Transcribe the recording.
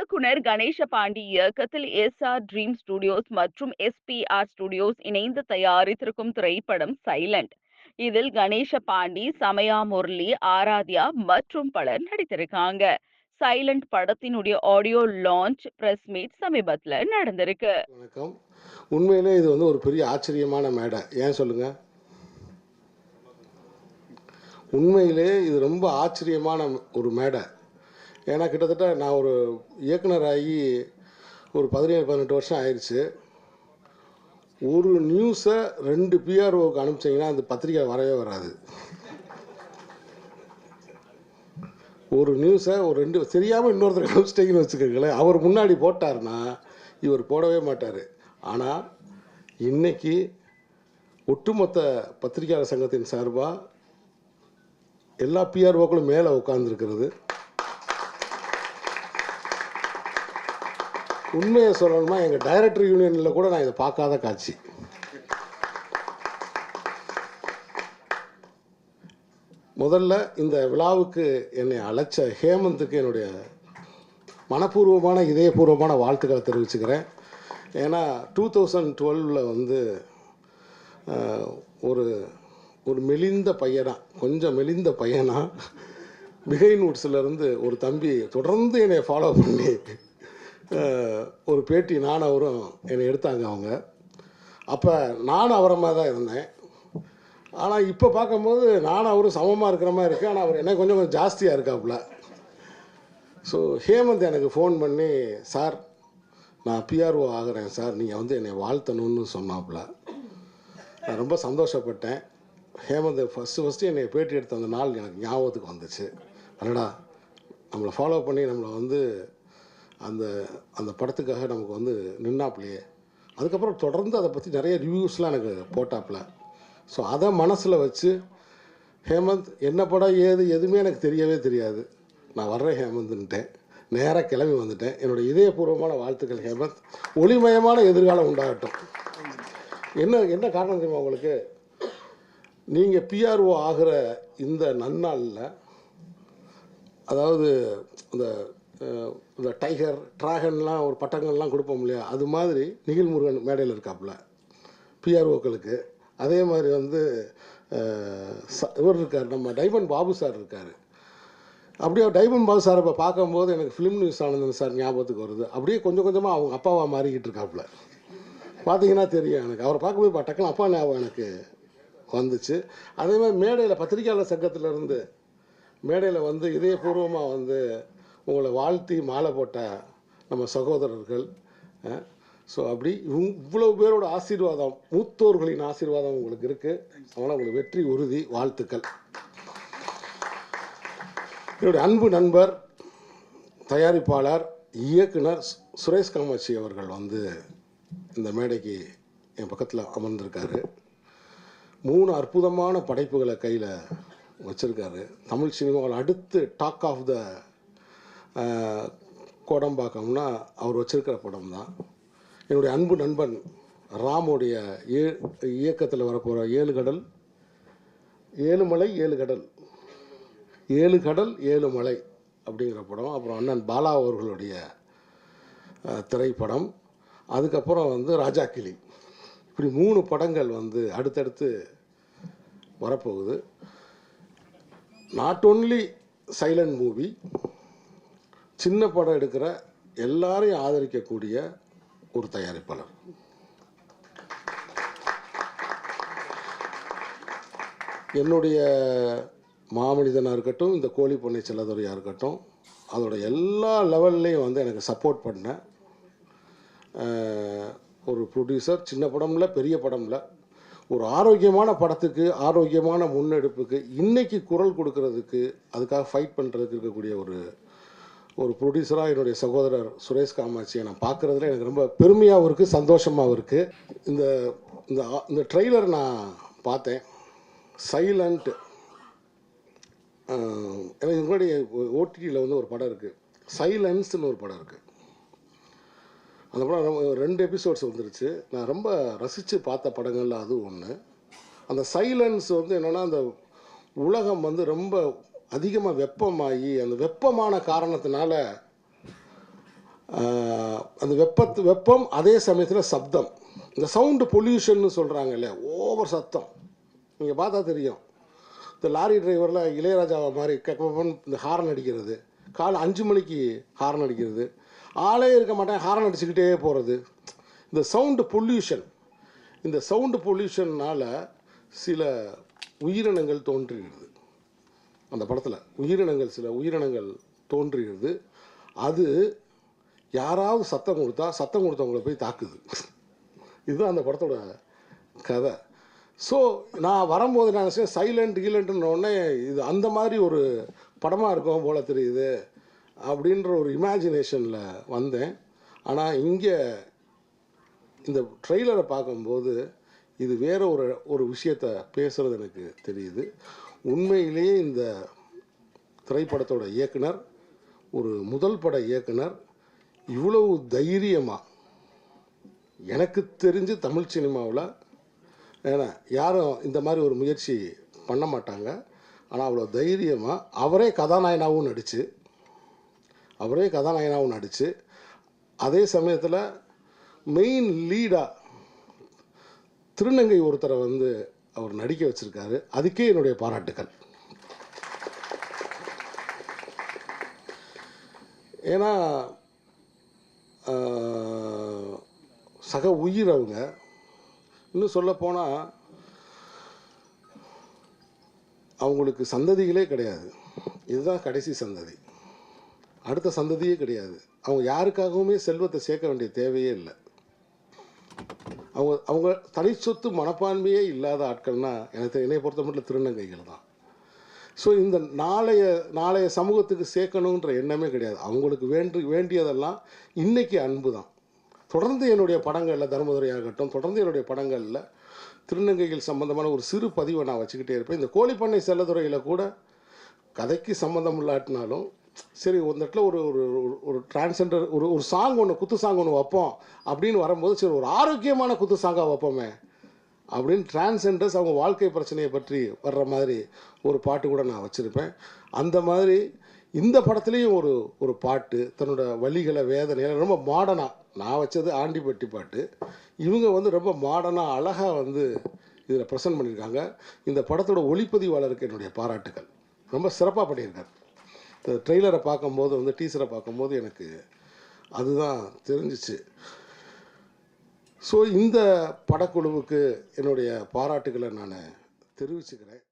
இயக்குனர் கணேச பாண்டி இயக்கத்தில் S R dream studios மற்றும் எஸ்பிஆர் ஸ்டுடியோஸ் இணைந்து தயாரித்திருக்கும் திரைப்படம் சைலண்ட் இதில் கணேச பாண்டி சமயா முரளி ஆராத்யா மற்றும் பலர் நடித்திருக்காங்க. சைலண்ட் படத்தினுடைய ஆடியோ லான்ச் பிரஸ் மீட் சமீபத்தில் நடந்திருக்கு. வணக்கம். உண்மையிலே இது வந்து ஒரு பெரிய ஆச்சரியமான மேடை. ஏன் சொல்லுங்க? உண்மையிலே இது ரொம்ப ஆச்சரியமான ஒரு மேடை. ஏன்னா கிட்டத்தட்ட நான் ஒரு இயக்குனராகி ஒரு பதினேழு பதினெட்டு வருஷம் ஆயிடுச்சு ஒரு நியூஸை ரெண்டு பிஆர்ஓக்கு அனுப்பிச்சிங்கன்னா அந்த பத்திரிக்கை வரவே வராது. ஒரு நியூஸை ஒரு ரெண்டு தெரியாமல் இன்னொருத்தருக்கு அனுப்பிச்சிட்டிங்கன்னு வச்சுக்கோங்களேன். அவர் முன்னாடி போட்டார்னா இவர் போடவே மாட்டார். ஆனால் இன்றைக்கி ஒட்டுமொத்த பத்திரிகையாளர் சங்கத்தின் சார்பாக எல்லா பிஆர்ஓக்களும் மேலே உட்காந்துருக்கிறது உண்மையை சொல்லணுமா எங்கள் டைரக்டர் யூனியனில் கூட நான் இதை பார்க்காத காட்சி. முதல்ல இந்த விழாவுக்கு என்னை அழைச்ச ஹேமந்துக்கு என்னுடைய மனப்பூர்வமான இதயபூர்வமான வாழ்த்துக்களை தெரிவிச்சுக்கிறேன். ஏன்னா டூ தௌசண்ட் டுவெல்வில் வந்து ஒரு ஒரு மெலிந்த பையனாக கொஞ்சம் மெலிந்த பையனாக பிகைன் இருந்து ஒரு தம்பி தொடர்ந்து என்னை ஃபாலோ பண்ணி ஒரு பேட்டி நான் அவரும் என்னை எடுத்தாங்க அவங்க. அப்போ நானும் அவரை மாதிரி தான் இருந்தேன். ஆனால் இப்போ பார்க்கும்போது நானும் அவரும் சமமாக இருக்கிற மாதிரி இருக்குது ஆனால் அவர் என்ன கொஞ்சம் கொஞ்சம் ஜாஸ்தியாக இருக்காப்புல. ஸோ ஹேமந்த் எனக்கு ஃபோன் பண்ணி சார் நான் பிஆர்ஓ ஆகிறேன் சார். நீங்கள் வந்து என்னை வாழ்த்தணும்னு சொன்னாப்புல. நான் ரொம்ப சந்தோஷப்பட்டேன். ஹேமந்த் ஃபஸ்ட்டு ஃபஸ்ட்டு என்னை பேட்டி எடுத்த அந்த நாள் எனக்கு ஞாபகத்துக்கு வந்துச்சு. அடடா நம்மளை ஃபாலோ பண்ணி நம்மளை வந்து அந்த அந்த படத்துக்காக நமக்கு வந்து நின்னாப்புலையே அதுக்கப்புறம் தொடர்ந்து அதை பற்றி நிறைய ரிவ்யூஸ்லாம் எனக்கு போட்டாப்புல ஸோ அதை மனசில் வச்சு ஹேமந்த் என்ன படம் ஏது எதுவுமே எனக்கு தெரியவே தெரியாது. நான் வர்றேன் ஹேமந்த்ன்ட்டேன். நேராக கிளம்பி வந்துட்டேன். என்னோட இதயபூர்வமான வாழ்த்துக்கள் ஹேமந்த். ஒளிமயமான எதிர்காலம் உண்டாகட்டும். என்ன என்ன காரணம் தெரியுமா உங்களுக்கு? நீங்கள் பிஆர்ஓ ஆகிற இந்த நன்னாளில் அதாவது அந்த இந்த டைகர் டிராகன்லாம் ஒரு பட்டங்கள்லாம் கொடுப்போம் இல்லையா? அது மாதிரி நிகில் முருகன் மேடையில் இருக்காப்புல பிஆர்ஓக்களுக்கு அதே மாதிரி வந்து ச- இவர் இருக்கார் நம்ம டைமண்ட் பாபு சார் இருக்கார். அப்படியே டைமண்ட் பாபு சார் இப்போ பார்க்கும்போது எனக்கு ஃபிலிம் நியூஸ் ஆனந்தன் சார் ஞாபகத்துக்கு வருது. அப்படியே கொஞ்சம் கொஞ்சமாக அவங்க அப்பாவாக மாறிக்கிட்டு இருக்காப்புல. பார்த்தீங்கன்னா தெரியும் எனக்கு. அவரை பார்க்கும்போது இப்போ அப்பா ஞாபகம் எனக்கு வந்துச்சு. அதே மாதிரி மேடையில் பத்திரிகையாளர் சங்கத்திலேருந்து மேடையில் வந்து இதயபூர்வமாக வந்து உங்களை வாழ்த்தி மாலை போட்ட நம்ம சகோதரர்கள் ஸோ அப்படி இவ்வளோ பேரோட ஆசீர்வாதம் மூத்தோர்களின் ஆசீர்வாதம் உங்களுக்கு இருக்குது அதனால் உங்களுக்கு வெற்றி உறுதி வாழ்த்துக்கள். என்னுடைய அன்பு நண்பர் தயாரிப்பாளர் இயக்குனர் சுரேஷ் காமாட்சி அவர்கள் வந்து இந்த மேடைக்கு என் பக்கத்தில் அமர்ந்திருக்காரு. மூணு அற்புதமான படைப்புகளை கையில் வச்சுருக்காரு. தமிழ் சினிமாவில் அடுத்து டாக் ஆஃப் த கோடம்பாக்கம்னா அவர் வச்சிருக்கிற படம் தான். என்னுடைய அன்பு நண்பன் ராமுடைய ஏ இயக்கத்தில் வரப்போகிற ஏழு கடல் ஏழு மலை ஏழு கடல். ஏழு கடல் ஏழு மலை அப்படிங்கிற படம். அப்புறம் அண்ணன் பாலா அவர்களுடைய திரைப்படம். அதுக்கப்புறம் வந்து ராஜா கிளி. இப்படி மூணு படங்கள் வந்து அடுத்தடுத்து வரப்போகுது. நாட் ஒன்லி சைலண்ட் மூவி சின்ன படம் எடுக்கிற எல்லாரையும் ஆதரிக்கக்கூடிய ஒரு தயாரிப்பாளர். என்னுடைய மாமனிதனாக இருக்கட்டும் இந்த கோழி பொண்ணை செல்லதுரையாக இருக்கட்டும் அதோட எல்லா லெவல்லையும் வந்து எனக்கு சப்போர்ட் பண்ண ஒரு ப்ரொடியூசர் சின்ன படம்ல பெரிய படம்ல ஒரு ஆரோக்கியமான படத்துக்கு ஆரோக்கியமான முன்னெடுப்புக்கு இன்றைக்கி குரல் கொடுக்கறதுக்கு அதுக்காக ஃபைட் பண்ணுறதுக்கு இருக்கக்கூடிய ஒரு ஒரு ப்ரொடியூசராக என்னுடைய சகோதரர் சுரேஷ் காமாட்சியை நான் பார்க்குறதுல எனக்கு ரொம்ப பெருமையாகவும் இருக்குது சந்தோஷமாகவும் இருக்குது இந்த இந்த ஆ- இந்த ட்ரெய்லர் நான் பார்த்தேன். சைலண்ட் எனக்கு முன்னாடி ஓடிடியில் வந்து ஒரு படம் இருக்குது சைலன்ஸ்னு ஒரு படம் இருக்குது அந்த படம் ரொம்ப ரெண்டு எபிசோட்ஸ் வந்துருச்சு. நான் ரொம்ப ரசித்து பார்த்த படங்கள்ல அது ஒன்று அந்த சைலன்ஸ் வந்து என்னென்னா அந்த உலகம் வந்து ரொம்ப அதிகமாக வெப்பமாகி அந்த வெப்பமான காரணத்தினால அந்த வெப்பத்து வெப்பம் அதே சமயத்தில் சப்தம். இந்த சவுண்டு பொல்யூஷன்னு சொல்கிறாங்க இல்லையா ஓவர் சத்தம். நீங்கள் பார்த்தா தெரியும். இந்த லாரி டிரைவரில் இளையராஜாவை மாதிரி கப்பன் இந்த ஹாரன் அடிக்கிறது. காலை அஞ்சு மணிக்கு ஹாரன் அடிக்கிறது. ஆளே இருக்க மாட்டேன் ஹாரன் அடிச்சுக்கிட்டே போகிறது இந்த சவுண்டு பொல்யூஷன். இந்த சவுண்டு பொல்யூஷன்னால் சில உயிரினங்கள் தோன்றுகிறது அந்த படத்தில். உயிரினங்கள் சில உயிரினங்கள் தோன்றுகிறது. அது யாராவது சத்தம் கொடுத்தா சத்தம் கொடுத்தவங்களை போய் தாக்குது. இதுதான் அந்த படத்தோட கதை. ஸோ நான் வரும்போது நான் சைலண்ட் கீலண்ட்னு இது அந்த மாதிரி ஒரு படமாக இருக்கும் போல் தெரியுது அப்படின்ற ஒரு இமேஜினேஷனில் வந்தேன். ஆனால் இங்கே இந்த ட்ரெய்லரை பார்க்கும்போது இது வேறு ஒரு ஒரு விஷயத்தை பேசுகிறது எனக்கு தெரியுது. உண்மையிலேயே இந்த திரைப்படத்தோட இயக்குனர் ஒரு முதல் பட இயக்குனர் இவ்வளவு தைரியமாக எனக்கு தெரிஞ்சு தமிழ் சினிமாவில் ஏன்னா யாரும் இந்த மாதிரி ஒரு முயற்சி பண்ண மாட்டாங்க. ஆனால் அவ்வளோ தைரியமாக அவரே கதாநாயகனாகவும் நடித்து அவரே கதாநாயகனாகவும் நடித்து அதே சமயத்தில் மெயின் லீடாக திருநங்கை ஒருத்தரை வந்து அவர் நடிக்க வச்சிருக்காரு. அதுக்கே என்னுடைய பாராட்டுக்கள். ஏன்னா சக உயிர் அவங்க. இன்னும் சொல்லப்போனால் அவங்களுக்கு சந்ததிகளே கிடையாது. இதுதான் கடைசி சந்ததி. அடுத்த சந்ததியே கிடையாது. அவங்க யாருக்காகவுமே செல்வத்தை சேர்க்க வேண்டிய தேவையே இல்லை. அவங்க அவங்க தனி சொத்து மனப்பான்மையே இல்லாத ஆட்கள்னா எனக்கு என்னை பொறுத்த மட்டும் திருநங்கைகள் தான். ஸோ இந்த நாளைய நாளைய சமூகத்துக்கு சேர்க்கணுன்ற எண்ணமே கிடையாது. அவங்களுக்கு வேண்டு வேண்டியதெல்லாம் இன்றைக்கி அன்பு தான். தொடர்ந்து என்னுடைய படங்களில் தர்மதுரையாகட்டும் தொடர்ந்து என்னுடைய படங்களில் திருநங்கைகள் சம்பந்தமான ஒரு சிறு பதிவை நான் வச்சுக்கிட்டே இருப்பேன். இந்த கோழிப்பண்ணை செல்லதுறையில் கூட கதைக்கு சம்மந்தம் இல்லாட்டினாலும் சரி ஒரு இடத்துல ஒரு ஒரு ஒரு- டிரான்ஸெண்டர் ஒரு ஒரு சாங் ஒன்று குத்து சாங் ஒன்று வைப்போம் அப்படின்னு வரும்போது சரி ஒரு ஆரோக்கியமான குத்து சாங்காக வைப்போமே அப்படின்னு டிரான்ஸெண்டர்ஸ் அவங்க வாழ்க்கை பிரச்சனையை பற்றி வர்ற மாதிரி ஒரு பாட்டு கூட நான் வச்சுருப்பேன். அந்த மாதிரி இந்த படத்துலேயும் ஒரு ஒரு பாட்டு தன்னோட வழிகளை வேதனைகளை ரொம்ப மாடனாக நான் வச்சது ஆண்டிப்பட்டி பாட்டு. இவங்க வந்து ரொம்ப மாடனாக அழகாக வந்து இதில் ப்ரெசென்ட் பண்ணியிருக்காங்க. இந்த படத்தோட ஒளிப்பதிவாளருக்கு என்னுடைய பாராட்டுகள் ரொம்ப சிறப்பாக பண்ணியிருக்காரு. ட்ரெய்லரை பார்க்கும்போது வந்து டீசரை பார்க்கும்போது எனக்கு அதுதான் தெரிஞ்சிச்சு. ஸோ இந்த படக்குழுவுக்கு என்னுடைய பாராட்டுகளை நான் தெரிவிச்சுக்கிறேன்.